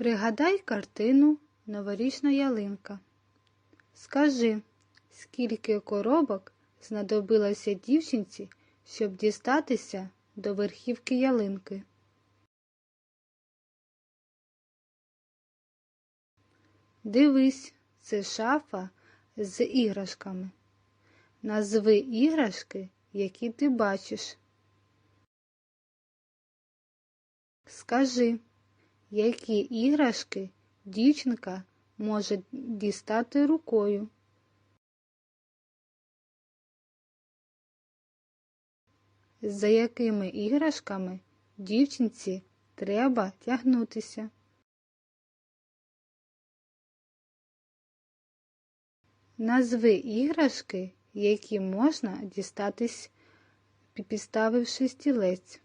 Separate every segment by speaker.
Speaker 1: Пригадай картину Новорічна ялинка. Скажи, скільки коробок знадобилося дівчинці, щоб дістатися до верхівки ялинки? Дивись, це шафа з іграшками. Назви іграшки, які ти бачиш. Скажи, які іграшки дівчинка може дістати рукою? За якими іграшками дівчинці треба тягнутися? Назви іграшки, які можна дістатись, підставивши стілець.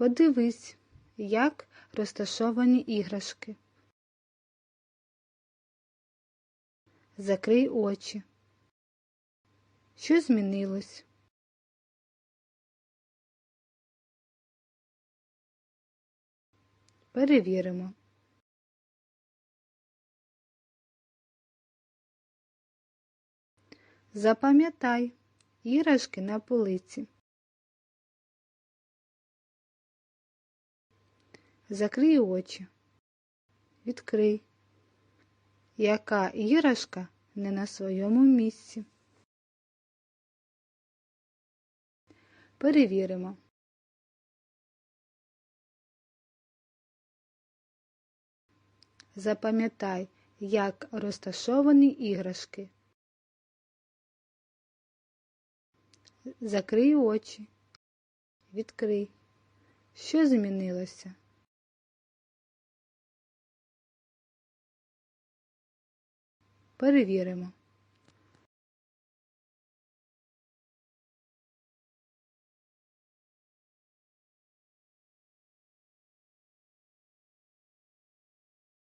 Speaker 1: Подивись, як розташовані іграшки. Закрий очі. Що змінилось? Перевіримо. Запам'ятай іграшки на полиці. Закрий очі. Відкрий. Яка іграшка не на своєму місці? Перевіримо. Запам'ятай, як розташовані іграшки. Закрий очі. Відкрий. Що змінилося? Перевіримо.